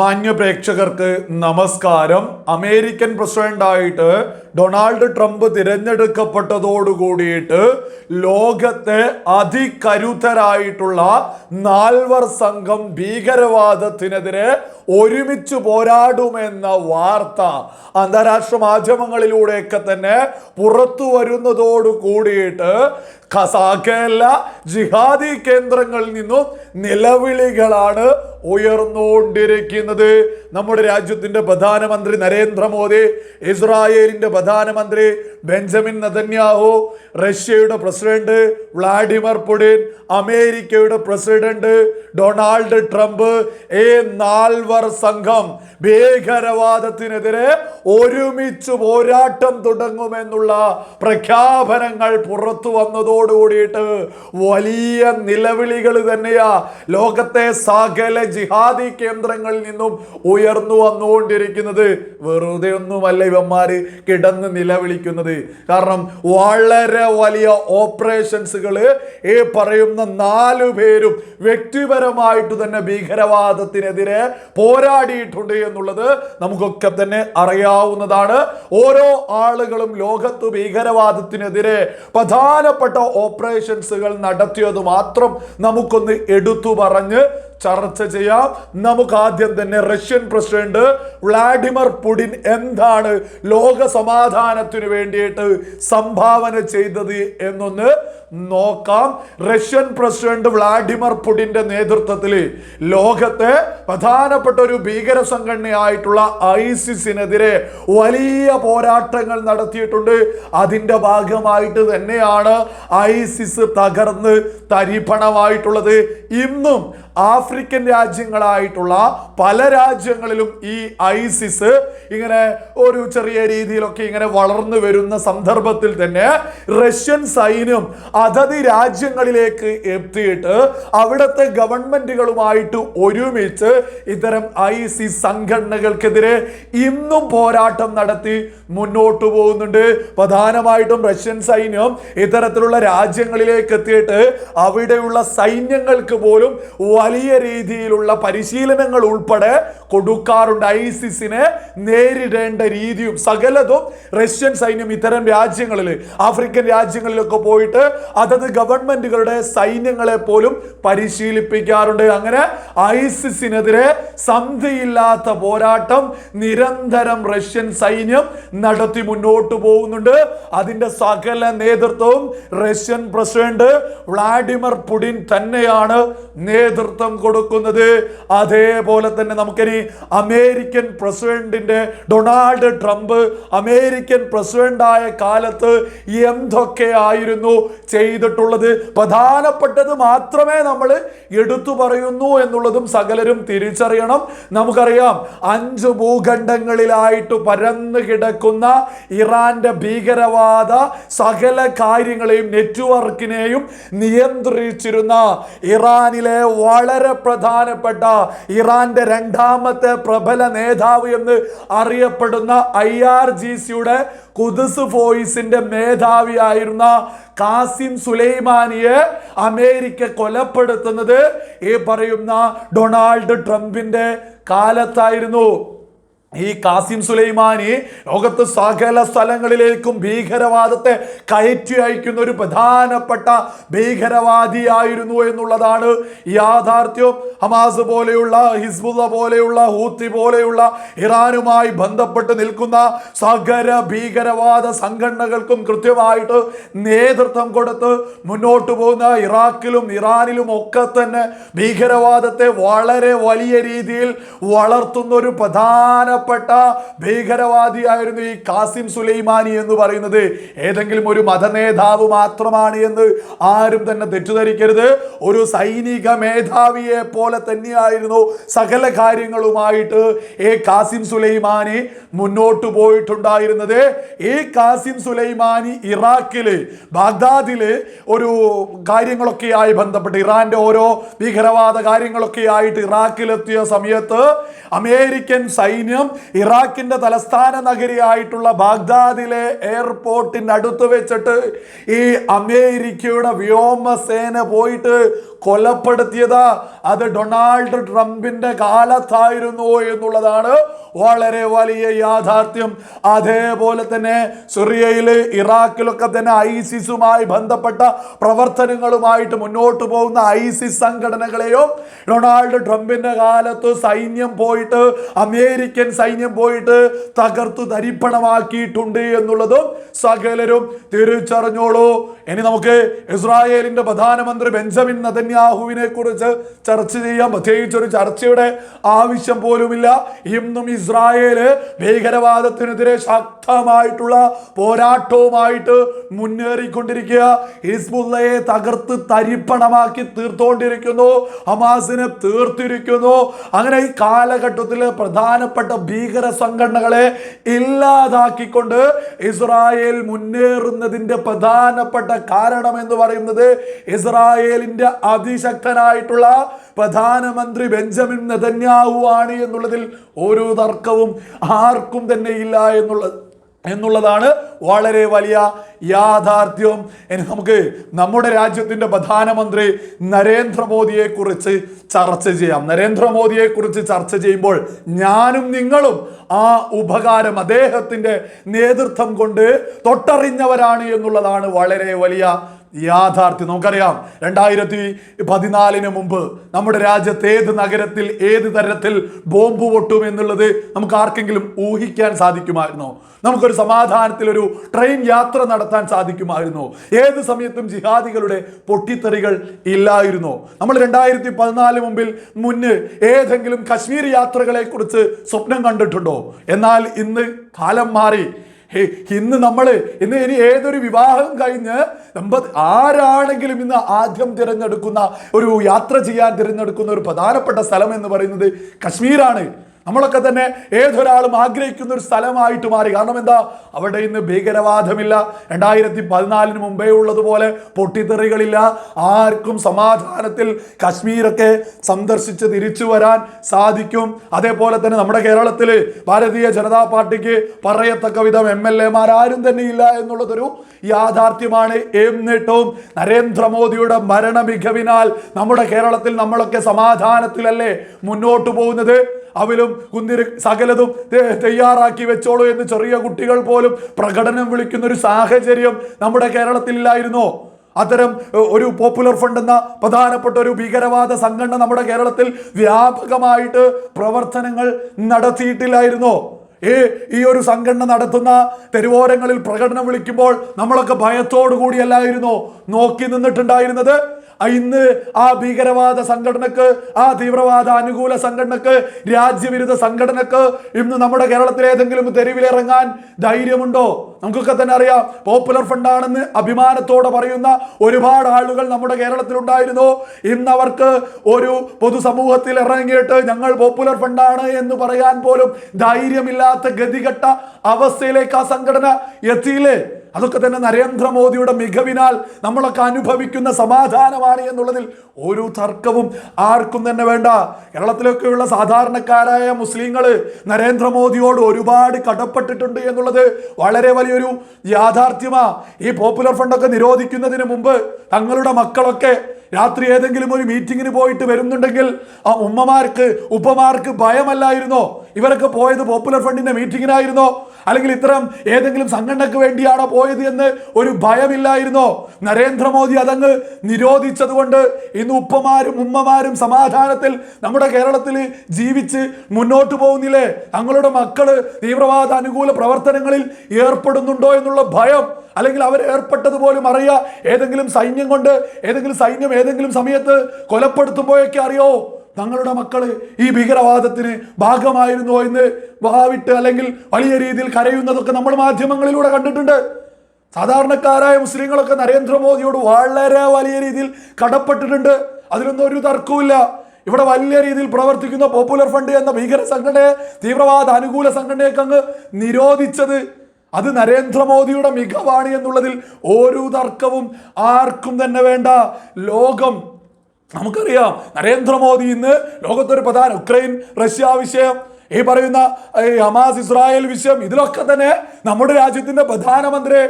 മാന്യ പ്രേക്ഷകർക്ക് നമസ്കാരം. അമേരിക്കൻ പ്രസിഡന്റായിട്ട് ഡൊണാൾഡ് ട്രംപ് തിരഞ്ഞെടുക്കപ്പെട്ടതോടു കൂടിയിട്ട് ലോകത്തെ അതികരുതരായിട്ടുള്ള നാൽവർ സംഘം ഭീകരവാദത്തിനെതിരെ ഒരുമിച്ച് പോരാടുമെന്ന വാർത്ത അന്താരാഷ്ട്ര മാധ്യമങ്ങളിലൂടെയൊക്കെ തന്നെ പുറത്തു വരുന്നതോടു കൂടിയിട്ട് സകല ജിഹാദി കേന്ദ്രങ്ങളിൽ നിന്നും നിലവിളികളാണ് ഉയർന്നുകൊണ്ടിരിക്കുന്നത്. നമ്മുടെ രാജ്യത്തിന്റെ പ്രധാനമന്ത്രി നരേന്ദ്രമോദി ഇസ്രായേലിന്റെ പ്രധാനമന്ത്രി ബെഞ്ചമിൻ നതന്യാഹു റഷ്യയുടെ പ്രസിഡന്റ് വ്ളാഡിമിർ പുടിൻ അമേരിക്കയുടെ പ്രസിഡന്റ് ഡൊണാൾഡ് ട്രംപ് ഈ നാൽവർ സംഘം ഭീകരവാദത്തിനെതിരെ ഒരുമിച്ച് പോരാട്ടം തുടങ്ങുമെന്നുള്ള പ്രഖ്യാപനങ്ങൾ പുറത്തു വന്നതോടുകൂടിയിട്ട് വലിയ നിലവിളികൾ തന്നെയാ. ലോകത്തെ സകല ജിഹാദി കേന്ദ്രങ്ങളിൽ നിന്നും ഉയർന്നു വന്നുകൊണ്ടിരിക്കുന്നത് വെറുതെ ഒന്നുമല്ല ഇവന്മാര് കിടന്ന് നിലവിളിക്കുന്നത്. കാരണം വളരെ വലിയ ഓപ്പറേഷൻസുകൾ ഈ പറയുന്ന നാലു പേരും വ്യക്തിപരമായിട്ട് തന്നെ ഭീകരവാദത്തിനെതിരെ പോരാടിയിട്ടുണ്ട് എന്നുള്ളത് നമുക്കൊക്കെ തന്നെ അറിയാവുന്നതാണ്. ഓരോ ആളുകളും ലോകത്ത് ഭീകരവാദത്തിനെതിരെ പ്രധാനപ്പെട്ട ഓപ്പറേഷൻസുകൾ നടത്തിയത് മാത്രം നമുക്കൊന്ന് എടുത്തു പറഞ്ഞ് ചർച്ച ചെയ്യാം. നമുക്ക് ആദ്യം തന്നെ റഷ്യൻ പ്രസിഡന്റ് വ്ളാഡിമിർ പുടിൻ എന്താണ് ലോക സമാധാനത്തിനു വേണ്ടിയിട്ട് സംഭാവന ചെയ്തത് എന്നൊന്ന് നോക്കാം. റഷ്യൻ പ്രസിഡന്റ് വ്ളാഡിമിർ പുടിന്റെ നേതൃത്വത്തിൽ ലോകത്തെ പ്രധാനപ്പെട്ട ഒരു ഭീകര സംഘടനയായിട്ടുള്ള ഐസിസിനെതിരെ വലിയ പോരാട്ടങ്ങൾ നടത്തിയിട്ടുണ്ട്. അതിന്റെ ഭാഗമായിട്ട് തന്നെയാണ് ഐസിസ് തകർന്ന് തരിപ്പണമായിട്ടുള്ളത്. ഇന്നും ആഫ്രിക്കൻ രാജ്യങ്ങളായിട്ടുള്ള പല രാജ്യങ്ങളിലും ഈ ഐസിസ് ഇങ്ങനെ ഒരു ചെറിയ രീതിയിലൊക്കെ ഇങ്ങനെ വളർന്നു വരുന്ന സന്ദർഭത്തിൽ തന്നെ റഷ്യൻ സൈന്യം അതത് രാജ്യങ്ങളിലേക്ക് എത്തിയിട്ട് അവിടുത്തെ ഗവൺമെന്റുകളുമായിട്ട് ഒരുമിച്ച് ഇത്തരം ഐസിസ് സംഘടനകൾക്കെതിരെ ഇന്നും പോരാട്ടം നടത്തി മുന്നോട്ട് പോകുന്നുണ്ട്. പ്രധാനമായിട്ടും റഷ്യൻ സൈന്യം ഇത്തരത്തിലുള്ള രാജ്യങ്ങളിലേക്ക് എത്തിയിട്ട് അവിടെയുള്ള സൈന്യങ്ങൾക്ക് പോലും വലിയ രീതിയിലുള്ള പരിശീലനങ്ങൾ ഉൾപ്പെടെ കൊടുക്കാറുണ്ട്. ഐസിസിനെ നേരിടേണ്ട രീതിയും സകലതും റഷ്യൻ സൈന്യം ഇത്തരം രാജ്യങ്ങളിൽ ആഫ്രിക്കൻ രാജ്യങ്ങളിലൊക്കെ പോയിട്ട് അതത് ഗവൺമെന്റുകളുടെ സൈന്യങ്ങളെ പോലും പരിശീലിപ്പിക്കാറുണ്ട്. അങ്ങനെ ഐസിസിനെതിരെ സന്ധിയില്ലാത്ത പോരാട്ടം നിരന്തരം റഷ്യൻ സൈന്യം നടത്തി മുന്നോട്ട് പോകുന്നുണ്ട്. അതിന്റെ സകല നേതൃത്വവും റഷ്യൻ പ്രസിഡന്റ് വ്ളാഡിമിർ പുടിൻ തന്നെയാണ് നേതൃത്വം കൊടുക്കുന്നത്. അതേപോലെ തന്നെ നമുക്കിനി അമേരിക്കൻ പ്രസിഡന്റിന്റെ ഡൊണാൾഡ് ട്രംപ് അമേരിക്കൻ പ്രസിഡന്റായ കാലത്ത് എന്തൊക്കെയായിരുന്നു ചെയ്തിട്ടുള്ളത്? പ്രധാനപ്പെട്ടത് മാത്രമേ നമ്മൾ എടുത്തു പറയുന്നു എന്നുള്ളതും സകലരും തിരിച്ചറിയണം. നമുക്കറിയാം അഞ്ച് ഭൂഖണ്ഡങ്ങളിലായിട്ട് പരന്നു കിടക്കുന്ന ഇറാന്റെ ഭീകരവാദ സകല കാര്യങ്ങളെയും നെറ്റ്വർക്കിനെയും നിയന്ത്രിച്ചിരുന്ന ഇറാനിലെ വളരെ പ്രധാനപ്പെട്ട ഇറാന്റെ രണ്ടാമത്തെ പ്രബല നേതാവ് എന്ന് അറിയപ്പെടുന്ന ഐ ആർ ജി സിയുടെ കുദസ് ഫോയിസിന്റെ മേധാവിയായിരുന്ന കാസിം സുലൈമാനിയെ അമേരിക്ക കൊലപ്പെടുത്തുന്നത് ഈ പറയുന്ന ഡൊണാൾഡ് ട്രംപിന്റെ കാലത്തായിരുന്നു. ഈ കാസിം സുലൈമാനി ലോകത്ത് സകല സ്ഥലങ്ങളിലേക്കും ഭീകരവാദത്തെ കയറ്റി അയക്കുന്ന ഒരു പ്രധാനപ്പെട്ട ഭീകരവാദിയായിരുന്നു എന്നുള്ളതാണ് യാഥാർത്ഥ്യം. ഹമാസ് പോലെയുള്ള ഹിസ്ബുദ പോലെയുള്ള ഹൂത്തി പോലെയുള്ള ഇറാനുമായി ബന്ധപ്പെട്ട് നിൽക്കുന്ന സകല ഭീകരവാദ സംഘടനകൾക്കും കൃത്യമായിട്ട് നേതൃത്വം കൊടുത്ത് മുന്നോട്ട് പോകുന്ന ഇറാഖിലും ഇറാനിലും ഒക്കെ തന്നെ ഭീകരവാദത്തെ വളരെ വലിയ രീതിയിൽ വളർത്തുന്ന ഒരു പ്രധാനപ്പെട്ട ഭീകരവാദിയായിരുന്നു ഈ കാസിം സുലൈമാനി എന്ന് പറയുന്നത്. ഏതെങ്കിലും ഒരു മതനേതാവ് മാത്രമാണ് എന്ന് ആരും തന്നെ തെറ്റിദ്ധരിക്കരുത്. ഒരു സൈനിക മേധാവിയെ പോലെ തന്നെയായിരുന്നു സകല കാര്യങ്ങളുമായിട്ട് ഈ കാസിം സുലൈമാനി മുന്നോട്ട് പോയിട്ടുണ്ടായിരുന്നത്. ഈ കാസിം സുലൈമാനി ഇറാഖിൽ ബാഗ്ദാദിൽ ഒരു കാര്യങ്ങളൊക്കെയായി ബന്ധപ്പെട്ട് ഇറാന്റെ ഓരോ ഭീകരവാദ കാര്യങ്ങളൊക്കെ ആയിട്ട് ഇറാഖിലെത്തിയ സമയത്ത് അമേരിക്കൻ സൈന്യം ഇറാഖിന്റെ തലസ്ഥാന നഗരിയായിട്ടുള്ള ബാഗ്ദാദിലെ എയർപോർട്ടിന്റെ അടുത്ത് വെച്ചിട്ട് ഈ അമേരിക്കയുടെ വ്യോമസേന പോയിട്ട് കൊലപ്പെടുത്തിയത്. അത് ഡൊണാൾഡ് ട്രംപിന്റെ കാലത്തായിരുന്നു എന്നുള്ളതാണ് വളരെ വലിയ യാഥാർത്ഥ്യം. അതേപോലെ തന്നെ സിറിയയിൽ ഇറാഖിലൊക്കെ തന്നെ ഐസിസുമായി ബന്ധപ്പെട്ട പ്രവർത്തനങ്ങളുമായിട്ട് മുന്നോട്ട് പോകുന്ന ഐസിസ് സംഘടനകളെയും ഡൊണാൾഡ് ട്രംപിന്റെ കാലത്ത് സൈന്യം പോയിട്ട് അമേരിക്കൻ സൈന്യം പോയിട്ട് തകർത്തു തരിപ്പണമാക്കിയിട്ടുണ്ട് എന്നുള്ളതും സകലരും തിരിച്ചറിഞ്ഞോളൂ. ഇനി നമുക്ക് ഇസ്രായേലിന്റെ പ്രധാനമന്ത്രി ബെഞ്ചമിൻ നദന്യാഹുവിനെ കുറിച്ച് ചർച്ച ചെയ്യാം. പ്രത്യേകിച്ച് ഒരു ചർച്ചയുടെ ആവശ്യം പോലുമില്ല. ഇന്നും ഇസ്രായേൽ ഭീകരവാദത്തിനെതിരെ ശക്തമായിട്ടുള്ള പോരാട്ടവുമായിട്ട് മുന്നേറിക്കൊണ്ടിരിക്കുക. ഹിസ്ബുള്ളയെ തകർത്ത് തരിപ്പണമാക്കി തീർത്തുകൊണ്ടിരിക്കുന്നു ഹമാസിനെ തീർത്തിരിക്കുന്നു. അങ്ങനെ ഈ കാലഘട്ടത്തിലെ പ്രധാനപ്പെട്ട ഭീകര സംഘടനകളെ ഇല്ലാതാക്കിക്കൊണ്ട് ഇസ്രായേൽ മുന്നേറുന്നതിന്റെ പ്രധാനപ്പെട്ട കാരണം എന്ന് പറയുന്നത് ഇസ്രായേലിന്റെ അതിശക്തനായിട്ടുള്ള പ്രധാനമന്ത്രി ബെഞ്ചമിൻ നെതന്യാഹു ആണ് എന്നുള്ളതിൽ ഒരു തർക്കവും ആർക്കും തന്നെ ഇല്ല എന്നുള്ളത്. എന്നുള്ളതാണ് വളരെ വലിയ യാഥാർത്ഥ്യം. നമുക്ക് നമ്മുടെ രാജ്യത്തിന്റെ പ്രധാനമന്ത്രി നരേന്ദ്രമോദിയെ കുറിച്ച് ചർച്ച ചെയ്യാം. നരേന്ദ്രമോദിയെ കുറിച്ച് ചർച്ച ചെയ്യുമ്പോൾ ഞാനും നിങ്ങളും ആ ഉപകാരം അദ്ദേഹത്തിന്റെ നേതൃത്വം കൊണ്ട് തൊട്ടറിഞ്ഞവരാണ് എന്നുള്ളതാണ് വളരെ വലിയ യാഥാർത്ഥ്യം. നമുക്കറിയാം രണ്ടായിരത്തി പതിനാലിന് മുമ്പ് നമ്മുടെ രാജ്യത്ത് ഏത് നഗരത്തിൽ ഏത് തരത്തിൽ ബോംബ് പൊട്ടും എന്നുള്ളത് നമുക്ക് ആർക്കെങ്കിലും ഊഹിക്കാൻ സാധിക്കുമായിരുന്നോ? നമുക്കൊരു സമാധാനത്തിൽ ഒരു ട്രെയിൻ യാത്ര നടത്താൻ സാധിക്കുമായിരുന്നോ? ഏത് സമയത്തും ജിഹാദികളുടെ പൊട്ടിത്തെറികൾ ഇല്ലായിരുന്നു? നമ്മൾ രണ്ടായിരത്തി പതിനാല് മുമ്പിൽ മുന്ന് ഏതെങ്കിലും കശ്മീർ യാത്രകളെ കുറിച്ച് സ്വപ്നം കണ്ടിട്ടുണ്ടോ? എന്നാൽ ഇന്ന് കാലം മാറി ഇന്ന് നമ്മൾ ഇന്ന് ഇനി ഏതൊരു വിവാഹം കഴിഞ്ഞ് ദമ്പതി ആരാണെങ്കിലും ഇന്ന് ആദ്യം തിരഞ്ഞെടുക്കുന്ന ഒരു യാത്ര ചെയ്യാൻ തിരഞ്ഞെടുക്കുന്ന ഒരു പ്രധാനപ്പെട്ട സ്ഥലം എന്ന് പറയുന്നത് കശ്മീരാണ്. നമ്മളൊക്കെ തന്നെ ഏതൊരാളും ആഗ്രഹിക്കുന്ന ഒരു സ്ഥലമായിട്ട് മാറി. കാരണം എന്താ? അവിടെ ഇന്ന് ഭീകരവാദമില്ല. രണ്ടായിരത്തി പതിനാലിന് മുമ്പേ ഉള്ളതുപോലെ പൊട്ടിത്തെറികളില്ല. ആർക്കും സമാധാനത്തിൽ കശ്മീരൊക്കെ സന്ദർശിച്ച് തിരിച്ചു വരാൻ സാധിക്കും. അതേപോലെ തന്നെ നമ്മുടെ കേരളത്തിൽ ഭാരതീയ ജനതാ പാർട്ടിക്ക് പറയത്തക്ക വിധം എം എൽ എമാരും തന്നെ ഇല്ല എന്നുള്ളതൊരു യാഥാർത്ഥ്യമാണ്. എന്നിട്ടും നരേന്ദ്രമോദിയുടെ മരണ മികവിനാൽ നമ്മുടെ കേരളത്തിൽ നമ്മളൊക്കെ സമാധാനത്തിലല്ലേ മുന്നോട്ട് പോകുന്നത്? അവലും കുന്തിരി സകലതും തയ്യാറാക്കി വെച്ചോളൂ എന്ന് ചെറിയ കുട്ടികൾ പോലും പ്രകടനം വിളിക്കുന്ന ഒരു സാഹചര്യം നമ്മുടെ കേരളത്തിലില്ലായിരുന്നോ? അത്തരം ഒരു പോപ്പുലർ ഫണ്ട് എന്ന പ്രധാനപ്പെട്ട ഒരു ഭീകരവാദ സംഘടന നമ്മുടെ കേരളത്തിൽ വ്യാപകമായിട്ട് പ്രവർത്തനങ്ങൾ നടത്തിയിട്ടില്ലായിരുന്നോ? ഈ ഈ ഒരു സംഘടന നടത്തുന്ന തെരുവോരങ്ങളിൽ പ്രകടനം വിളിക്കുമ്പോൾ നമ്മളൊക്കെ ഭയത്തോടു കൂടിയല്ലായിരുന്നോ നോക്കി നിന്നിട്ടുണ്ടായിരുന്നത്. ഇന്ന് ആ ഭീകരവാദ സംഘടനക്ക് ആ തീവ്രവാദ അനുകൂല സംഘടനക്ക് രാജ്യവിരുദ്ധ സംഘടനക്ക് ഇന്ന് നമ്മുടെ കേരളത്തിൽ ഏതെങ്കിലും തെരുവിലിറങ്ങാൻ ധൈര്യമുണ്ടോ? നമുക്കൊക്കെ തന്നെ അറിയാം. പോപ്പുലർ ഫണ്ടാണെന്ന് അഭിമാനത്തോടെ പറയുന്ന ഒരുപാട് ആളുകൾ നമ്മുടെ കേരളത്തിലുണ്ടായിരുന്നു. ഇന്ന് അവർക്ക് ഒരു പൊതുസമൂഹത്തിൽ ഇറങ്ങിയിട്ട് ഞങ്ങൾ പോപ്പുലർ ഫണ്ടാണ് എന്ന് പറയാൻ പോലും ധൈര്യമില്ലാത്ത ഗതികെട്ട അവസ്ഥയിലേക്ക് ആ സംഘടന എത്തിയില്ലേ? അതൊക്കെ തന്നെ നരേന്ദ്രമോദിയുടെ മികവിനാൽ നമ്മളൊക്കെ അനുഭവിക്കുന്ന സമാധാനമാണ് എന്നുള്ളതിൽ ഒരു തർക്കവും ആർക്കും തന്നെ വേണ്ട. കേരളത്തിലൊക്കെയുള്ള സാധാരണക്കാരായ മുസ്ലിങ്ങൾ നരേന്ദ്രമോദിയോട് ഒരുപാട് കടപ്പെട്ടിട്ടുണ്ട് എന്നുള്ളത് വളരെ വലിയൊരു യാഥാർത്ഥ്യമാ. ഈ പോപ്പുലർ ഫണ്ടൊക്കെ നിരോധിക്കുന്നതിന് മുമ്പ് തങ്ങളുടെ മക്കളൊക്കെ രാത്രി ഏതെങ്കിലും ഒരു മീറ്റിങ്ങിന് പോയിട്ട് വരുന്നുണ്ടെങ്കിൽ ആ ഉമ്മമാർക്ക് ഉപ്പമാർക്ക് ഭയമല്ലായിരുന്നോ? ഇവരൊക്കെ പോയത് പോപ്പുലർ ഫ്രണ്ടിന്റെ മീറ്റിങ്ങിനായിരുന്നോ അല്ലെങ്കിൽ ഇത്തരം ഏതെങ്കിലും സംഘടനക്ക് വേണ്ടിയാണോ പോയത് എന്ന് ഒരു ഭയമില്ലായിരുന്നോ? നരേന്ദ്രമോദി അതങ്ങ് നിരോധിച്ചത് കൊണ്ട് ഇന്ന് ഉപ്പമാരും ഉമ്മമാരും സമാധാനത്തിൽ നമ്മുടെ കേരളത്തിൽ ജീവിച്ച് മുന്നോട്ട് പോകുന്നില്ലേ? തങ്ങളുടെ മക്കൾ തീവ്രവാദ അനുകൂല പ്രവർത്തനങ്ങളിൽ ഏർപ്പെടുന്നുണ്ടോ എന്നുള്ള ഭയം അല്ലെങ്കിൽ അവർ ഏർപ്പെട്ടത് പോലും അറിയാ? ഏതെങ്കിലും സൈന്യം കൊണ്ട് ഏതെങ്കിലും സൈന്യം ഏതെങ്കിലും സമയത്ത് കൊലപ്പെടുത്തുമ്പോഴൊക്കെ അറിയോ? തങ്ങളുടെ മക്കൾ ഈ ഭീകരവാദത്തിന് ഭാഗമായിരുന്നോ എന്ന് വാവിട്ട് അല്ലെങ്കിൽ വലിയ രീതിയിൽ കരയുന്നതൊക്കെ നമ്മൾ മാധ്യമങ്ങളിലൂടെ കണ്ടിട്ടുണ്ട്. സാധാരണക്കാരായ മുസ്ലിങ്ങളൊക്കെ നരേന്ദ്രമോദിയോട് വളരെ വലിയ രീതിയിൽ കടപ്പെട്ടിട്ടുണ്ട്. അതിലൊന്നും ഒരു തർക്കവുമില്ല. ഇവിടെ വലിയ രീതിയിൽ പ്രവർത്തിക്കുന്ന പോപ്പുലർ ഫണ്ട് എന്ന ഭീകര സംഘടനയെ തീവ്രവാദ അനുകൂല സംഘടനയൊക്കെ അങ്ങ് നിരോധിച്ചത് അത് നരേന്ദ്രമോദിയുടെ മികവാണ് എന്നുള്ളതിൽ ഒരു തർക്കവും ആർക്കും തന്നെ വേണ്ട. ലോകം നമുക്കറിയാം നരേന്ദ്രമോദി ഇന്ന് ലോകത്തൊരു പ്രധാന ഉക്രൈൻ റഷ്യ വിഷയം ഈ പറയുന്ന ഈ ഹമാസ് ഇസ്രായേൽ വിഷയം ഇതിലൊക്കെ തന്നെ നമ്മുടെ രാജ്യത്തിന്റെ പ്രധാനമന്ത്രി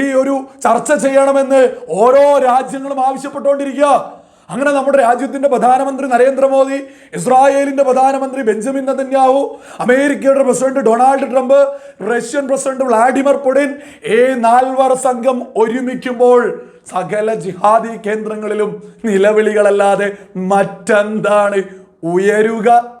ഈ ഒരു ചർച്ച ചെയ്യണമെന്ന് ഓരോ രാജ്യങ്ങളും ആവശ്യപ്പെട്ടുകൊണ്ടിരിക്കുക. അങ്ങനെ നമ്മുടെ രാജ്യത്തിന്റെ പ്രധാനമന്ത്രി നരേന്ദ്രമോദി ഇസ്രായേലിന്റെ പ്രധാനമന്ത്രി ബെഞ്ചമിൻ നെതന്യാഹു അമേരിക്കയുടെ president Donald Trump Russian president Vladimir Putin ഈ നാൽവർ സംഘം ഒരുമിക്കുമ്പോൾ സകല ജിഹാദി കേന്ദ്രങ്ങളിലും നിലവിളികളല്ലാതെ മറ്റെന്താണ്? ഉയരുക.